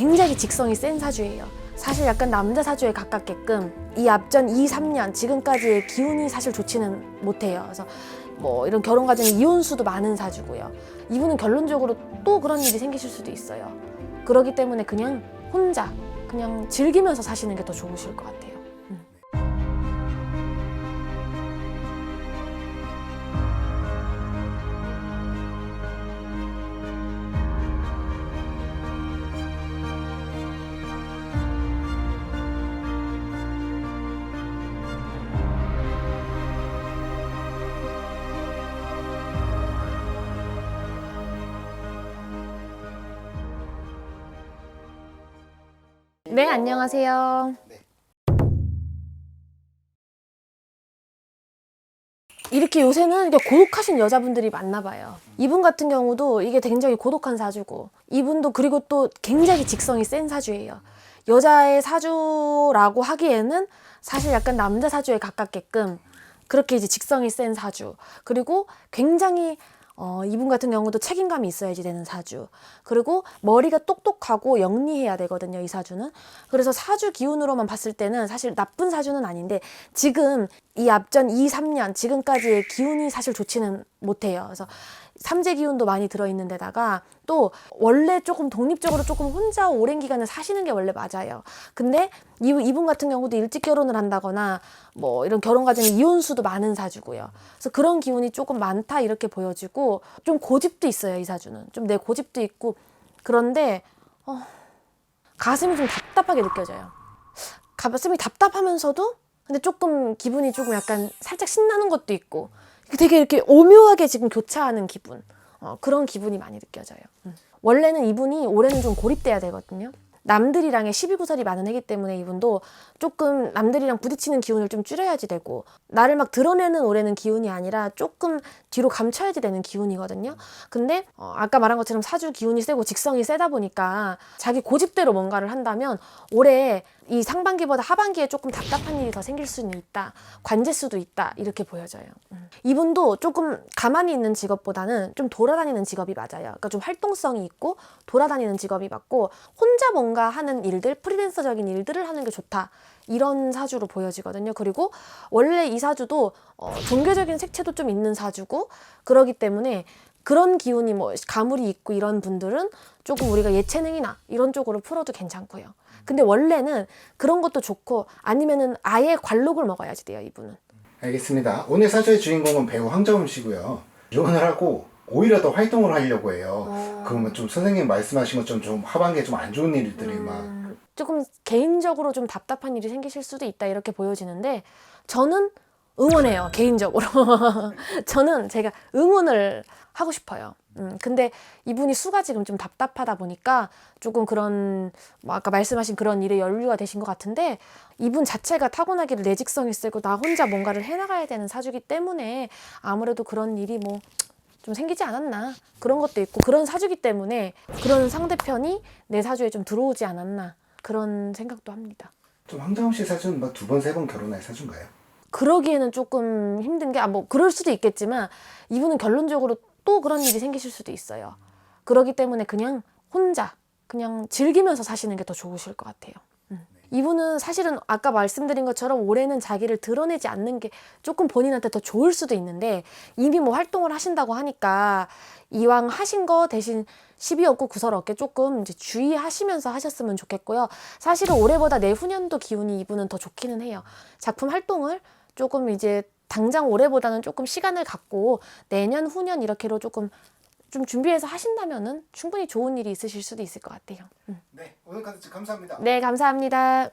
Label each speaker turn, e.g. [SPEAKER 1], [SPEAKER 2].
[SPEAKER 1] 굉장히 직성이 센 사주예요. 사실 약간 남자 사주에 가깝게끔 이 앞전 2, 3년 지금까지의 기운이 사실 좋지는 못해요. 그래서 뭐 이런 결혼 과정에 이혼 수도 많은 사주고요. 이분은 결론적으로 또 그런 일이 생기실 수도 있어요. 그러기 때문에 그냥 혼자 그냥 즐기면서 사시는 게 더 좋으실 것 같아요. 네, 안녕하세요. 이렇게 요새는 고독하신 여자분들이 많나 봐요. 이분 같은 경우도 이게 굉장히 고독한 사주고, 이분도 그리고 또 굉장히 직성이 센 사주예요. 여자의 사주라고 하기에는 사실 약간 남자 사주에 가깝게끔 그렇게 이제 직성이 센 사주. 그리고 굉장히 어, 이분 같은 경우도 책임감이 있어야지 되는 사주. 그리고 머리가 똑똑하고 영리해야 되거든요, 이 사주는. 그래서 사주 기운으로만 봤을 때는 사실 나쁜 사주는 아닌데 지금 이 앞전 2, 3년 지금까지의 기운이 사실 좋지는 못해요. 그래서 삼재 기운도 많이 들어있는 데다가 또 원래 조금 독립적으로 조금 혼자 오랜 기간을 사시는 게 원래 맞아요. 근데 이- 이분 같은 경우도 일찍 결혼을 한다거나 뭐 이런 결혼 과정에 이혼수도 많은 사주고요. 그래서 그런 기운이 조금 많다 이렇게 보여지고 좀 고집도 있어요 이 사주는 좀 내 고집도 있고 그런데 어, 가슴이 좀 답답하게 느껴져요. 가슴이 답답하면서도 근데 조금 기분이 조금 약간 살짝 신나는 것도 있고 되게 이렇게 오묘하게 지금 교차하는 기분 어, 그런 기분이 많이 느껴져요. 음. 원래는 이분이 올해는 좀 고립돼야 되거든요. 남들이랑의 시비구설이 많은 해기 때문에 이분도 조금 남들이랑 부딪히는 기운을 좀 줄여야지 되고 나를 막 드러내는 올해는 기운이 아니라 조금 뒤로 감춰야지 되는 기운이거든요. 근데 어, 아까 말한 것처럼 사주 기운이 세고 직성이 세다 보니까 자기 고집대로 뭔가를 한다면 올해 이 상반기보다 하반기에 조금 답답한 일이 더 생길 수는 있다. 관제 수도 있다. 이렇게 보여져요. 음. 이분도 조금 가만히 있는 직업보다는 좀 돌아다니는 직업이 맞아요. 그러니까 좀 활동성이 있고 돌아다니는 직업이 맞고 혼자 뭔가 하는 일들, 프리랜서적인 일들을 하는 게 좋다. 이런 사주로 보여지거든요. 그리고 원래 이 사주도 어, 종교적인 색채도 좀 있는 사주고 그러기 때문에 그런 기운이 뭐 가물이 있고 이런 분들은 조금 우리가 예체능이나 이런 쪽으로 풀어도 괜찮고요. 근데 원래는 그런 것도 좋고 아니면은 아예 관록을 먹어야지 돼요, 이분은.
[SPEAKER 2] 알겠습니다. 오늘 사주의 주인공은 배우 황정음 씨고요. 이혼을 하고 오히려 더 활동을 하려고 해요.
[SPEAKER 1] 어.
[SPEAKER 2] 그러면 좀 선생님 말씀하신 것처럼 좀 하반기에 좀 안 좋은 일들이 막
[SPEAKER 1] 음, 조금 개인적으로 좀 답답한 일이 생기실 수도 있다 이렇게 보여지는데 저는 응원해요 개인적으로 저는 제가 응원을 하고 싶어요 음, 근데 이분이 수가 지금 좀 답답하다 보니까 조금 그런 뭐 아까 말씀하신 그런 일에 연류가 되신 것 같은데 이분 자체가 타고나기를 내직성이 세고 나 혼자 뭔가를 해나가야 되는 사주기 때문에 아무래도 그런 일이 뭐 좀 생기지 않았나 그런 것도 있고 그런 사주기 때문에 그런 상대편이 내 사주에 좀 들어오지 않았나 그런 생각도 합니다.
[SPEAKER 2] 좀 황정음 씨 사주는 막 두 번 세 번 결혼할 사주인가요?
[SPEAKER 1] 그러기에는 조금 힘든 게, 아, 뭐, 그럴 수도 있겠지만, 이분은 결론적으로 또 그런 일이 생기실 수도 있어요. 그러기 때문에 그냥 혼자, 그냥 즐기면서 사시는 게 더 좋으실 것 같아요. 음. 이분은 사실은 아까 말씀드린 것처럼 올해는 자기를 드러내지 않는 게 조금 본인한테 더 좋을 수도 있는데, 이미 뭐 활동을 하신다고 하니까, 이왕 하신 거 대신 시비 없고 구설 없게 조금 이제 주의하시면서 하셨으면 좋겠고요. 사실은 올해보다 내후년도 기운이 이분은 더 좋기는 해요. 작품 활동을 조금 이제 당장 올해보다는 조금 시간을 갖고 내년 후년 이렇게로 조금 좀 준비해서 하신다면은 충분히 좋은 일이 있으실 수도 있을 것 같아요. 음.
[SPEAKER 2] 네, 오늘 컨텐츠 감사합니다.
[SPEAKER 1] 네, 감사합니다.